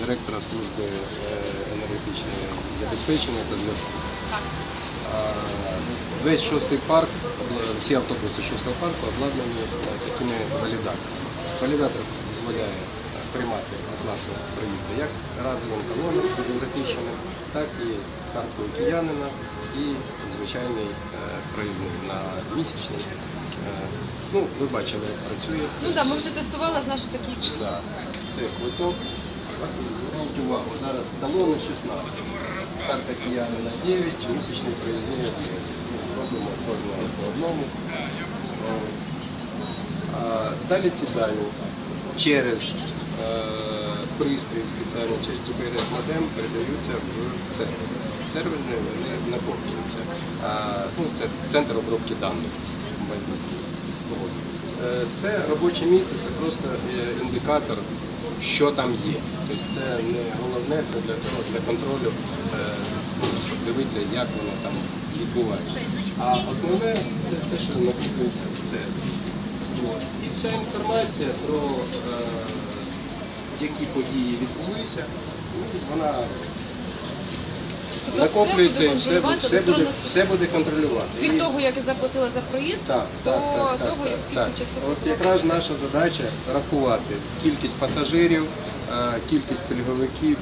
директора служби е, енергетичного забезпечення та зв'язку. Весь шостий парк, всі автобуси шостого парку обладнані такими валідаторами. Валідатор дозволяє е, приймати оплату проїзду як разовим талоном захищеним, так і карткою киянина і звичайний е, проїзний на місячний. Ну, ви бачили, як працює. Ну так, ми вже тестували, знаєш, що такі Да, це квиток. Зверніть увагу, зараз талони 16. Карта киянина 9, місячний проїзний 11. Ну, робимо кожного по одному. Далі ці дані через е, пристрій спеціальний через GPS модем передаються в сервер. В сервері вони накоплюються. Ну, це центр обробки даних. Е, Це робоче місце, це просто е, індикатор, що там є. Тобто це не головне, це для того, для контролю, е, щоб дивитися, як воно там відбувається. А основне це те, що накоплюється в. От. І вся інформація про е, які події відбулися, ну, вона накоплюється і все, все, буде, все буде контролювати. від І- того, як я заплатила за проїзд, так, до так, так, так, того, так, скільки так. часу От якраз наша задача рахувати кількість пасажирів, е, кількість пільговиків,